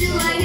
you like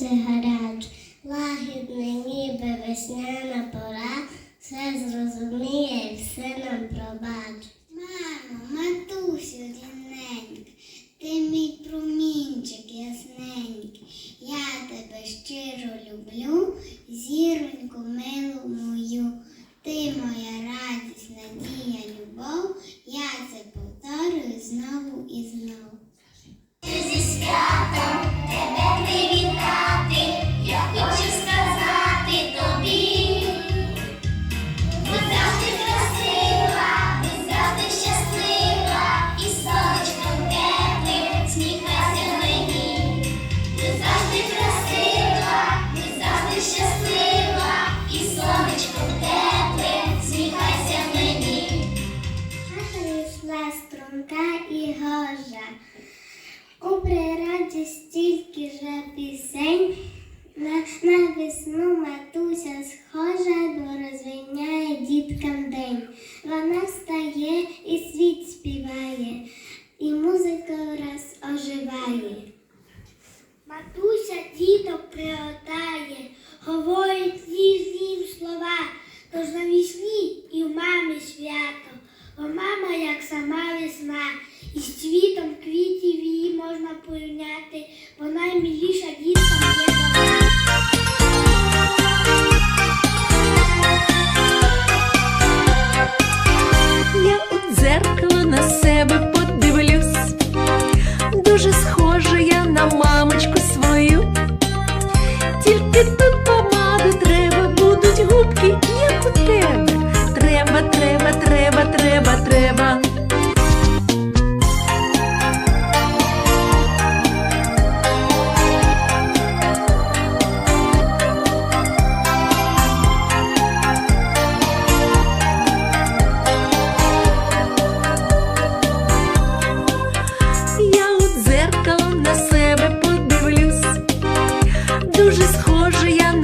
сонце гаряче, лагідне, ніби весняна пора, все зрозуміє і все нам пробач. Мамо, матусю рідненька, ти мій промінчик ясненький, я тебе щиро люблю, зіроньку милу мою, ти моя радість, надія, любов, я це повторюю знову і знову. Зі святом матуся схожа, бо розвиняє діткам день. Вона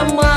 அம்மா